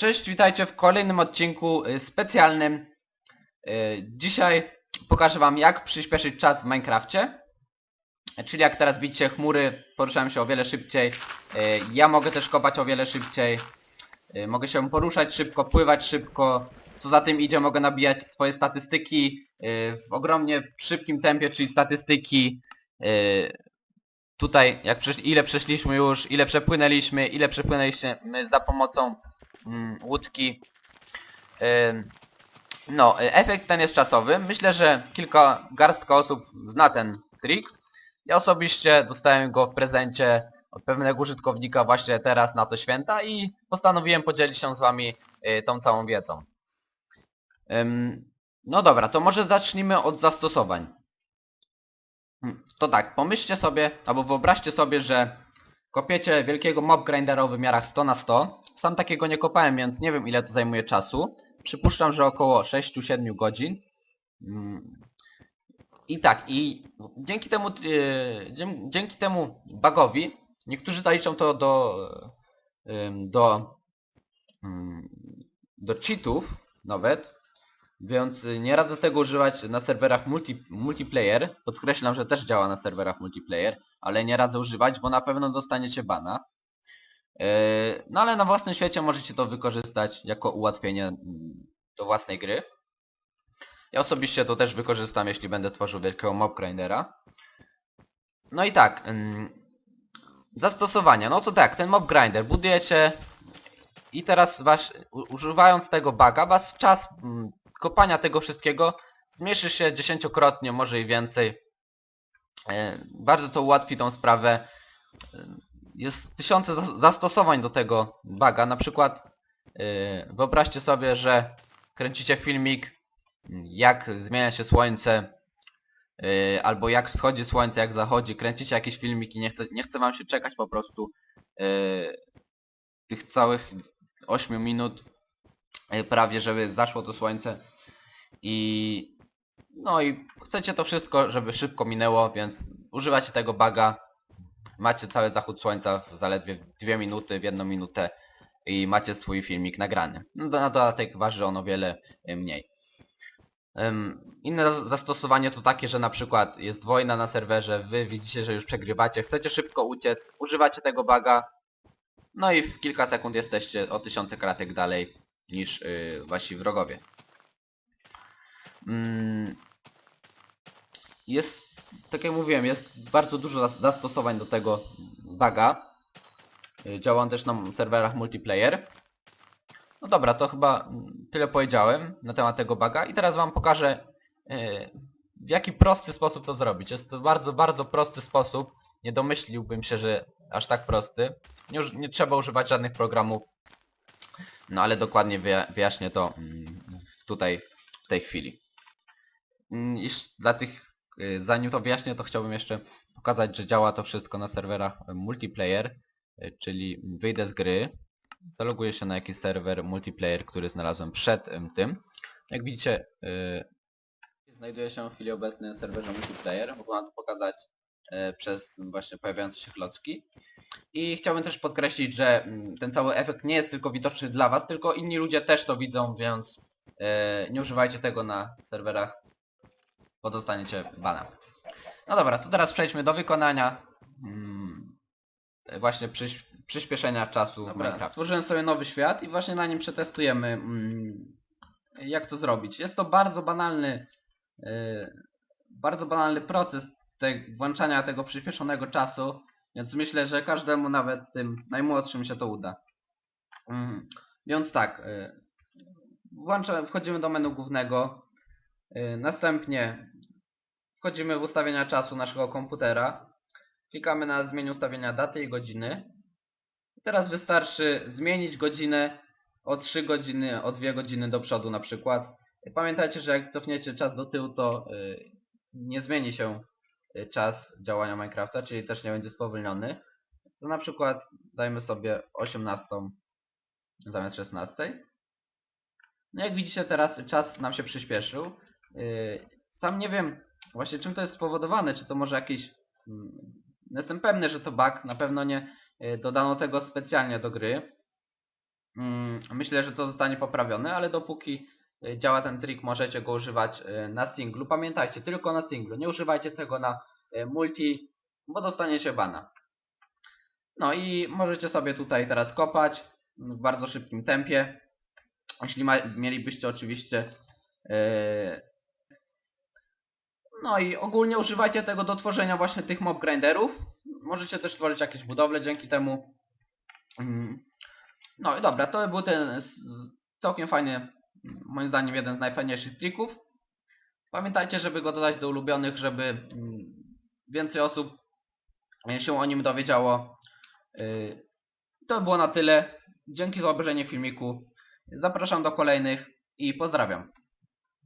Cześć, witajcie w kolejnym odcinku y, specjalnym. Y, Dzisiaj pokażę wam jak przyspieszyć czas w Minecrafcie. Czyli jak teraz widzicie chmury poruszają się o wiele szybciej. Y, Ja mogę też kopać o wiele szybciej. Mogę się poruszać szybko, pływać szybko. Co za tym idzie mogę nabijać swoje statystyki w ogromnie szybkim tempie, czyli statystyki tutaj jak ile przeszliśmy już, ile przepłynęliśmy, ile przepłynęliśmy za pomocą łódki. Ym, No, efekt ten jest czasowy. Myślę, że kilka garstka osób zna ten trik. Ja osobiście dostałem go w prezencie od pewnego użytkownika właśnie teraz na to święta i postanowiłem podzielić się z wami y, tą całą wiedzą. No dobra, to może zacznijmy od zastosowań. Hmm, To tak, pomyślcie sobie, albo wyobraźcie sobie, że kopiecie wielkiego mob grindera o wymiarach 100 na 100 Sam takiego nie kopałem, więc nie wiem ile to zajmuje czasu. Przypuszczam, że około 6-7 godzin. Mm. I tak, i dzięki temu, dzie- dzięki temu bugowi, niektórzy zaliczą to do, do, do cheatów nawet, więc y, nie radzę tego używać na serwerach multi, multiplayer. Podkreślam, że też działa na serwerach multiplayer, ale nie radzę używać, bo na pewno dostaniecie bana. Yy, No ale na własnym świecie możecie to wykorzystać jako ułatwienie mm, do własnej gry. Ja osobiście to też wykorzystam, jeśli będę tworzył wielkiego mob grindera. No i tak, ym, zastosowania. No to tak, ten mob grinder budujecie i teraz wasz, u- używając tego buga, wasz czas mm, kopania tego wszystkiego zmniejszy się dziesięciokrotnie, może i więcej. E, Bardzo to ułatwi tą sprawę jest tysiące zas- zastosowań do tego buga. Na przykład yy, wyobraźcie sobie, że kręcicie filmik jak zmienia się słońce albo jak wschodzi słońce, jak zachodzi. Kręcicie jakiś filmik i nie chce, nie chce wam się czekać po prostu tych całych 8 minut prawie, żeby zaszło to słońce i no i chcecie to wszystko, żeby szybko minęło, więc używacie tego buga macie cały zachód słońca w zaledwie 2 minuty, w jedną minutę i macie swój filmik nagrany. No, na dodatek waży on o wiele y, mniej. Inne zas- zastosowanie to takie, że na przykład jest wojna na serwerze, wy widzicie, że już przegrywacie, chcecie szybko uciec, używacie tego baga, no i w kilka sekund jesteście o tysiące kratek dalej niż yy, wasi wrogowie. Mm, Jest tak jak mówiłem, jest bardzo dużo zas- zastosowań do tego buga. Y, Działa on też na serwerach multiplayer. No dobra, to chyba mm, tyle powiedziałem na temat tego buga i teraz wam pokażę y, w jaki prosty sposób to zrobić. Jest to bardzo, bardzo prosty sposób. Nie domyśliłbym się, że aż tak prosty. Nie, nie trzeba używać żadnych programów. No ale dokładnie wyja- wyjaśnię to mm, tutaj w tej chwili. Mm, Iż dla tych Y, Zanim to wyjaśnię, to chciałbym jeszcze pokazać, że działa to wszystko na serwerach y, multiplayer, y, czyli wyjdę z gry, zaloguję się na jakiś serwer multiplayer, który znalazłem przed ym, tym. Jak widzicie, znajduję się w chwili obecnej na serwerze multiplayer, mogę wam to pokazać przez właśnie pojawiające się klocki. I chciałbym też podkreślić, że mm, ten cały efekt nie jest tylko widoczny dla was, tylko inni ludzie też to widzą, więc nie używajcie tego na serwerach bo dostaniecie bana. No dobra, to teraz przejdźmy do wykonania mm, właśnie przyś przyspieszenia czasu w Dobra, Minecraft. stworzyłem sobie nowy świat i właśnie na nim przetestujemy mm, jak to zrobić. Jest to bardzo banalny yy, bardzo banalny proces te, włączania tego przyspieszonego czasu, więc myślę, że każdemu nawet tym najmłodszym się to uda. Mm, Więc tak, yy, włącza, wchodzimy do menu głównego, następnie wchodzimy w ustawienia czasu naszego komputera, klikamy na zmień ustawienia daty i godziny, Teraz wystarczy zmienić godzinę o 3 godziny, o 2 godziny do przodu na przykład. Pamiętajcie, że jak cofniecie czas do tyłu, to y, nie zmieni się y, czas działania Minecrafta, czyli też nie będzie spowolniony. To na przykład dajmy sobie 18 zamiast 16. No jak widzicie teraz czas nam się przyspieszył. Y, Sam nie wiem właśnie czym to jest spowodowane, czy to może jakiś... mm, Jestem pewny, że to bug, na pewno nie y, dodano tego specjalnie do gry. Mm, Myślę, że to zostanie poprawione, ale dopóki y, działa ten trik, możecie go używać na singlu. Pamiętajcie, tylko na singlu. Nie używajcie tego na multi, bo dostaniecie bana. No i możecie sobie tutaj teraz kopać w bardzo szybkim tempie. Jeśli mielibyście oczywiście. Y, No i ogólnie używajcie tego do tworzenia właśnie tych mob grinderów. Możecie też tworzyć jakieś budowle dzięki temu. Mm. No i dobra, to był ten całkiem fajny, moim zdaniem jeden z najfajniejszych trików. Pamiętajcie, żeby go dodać do ulubionych, żeby mm, więcej osób się o nim dowiedziało. Yy, To było na tyle. Dzięki za obejrzenie filmiku. Zapraszam do kolejnych i pozdrawiam.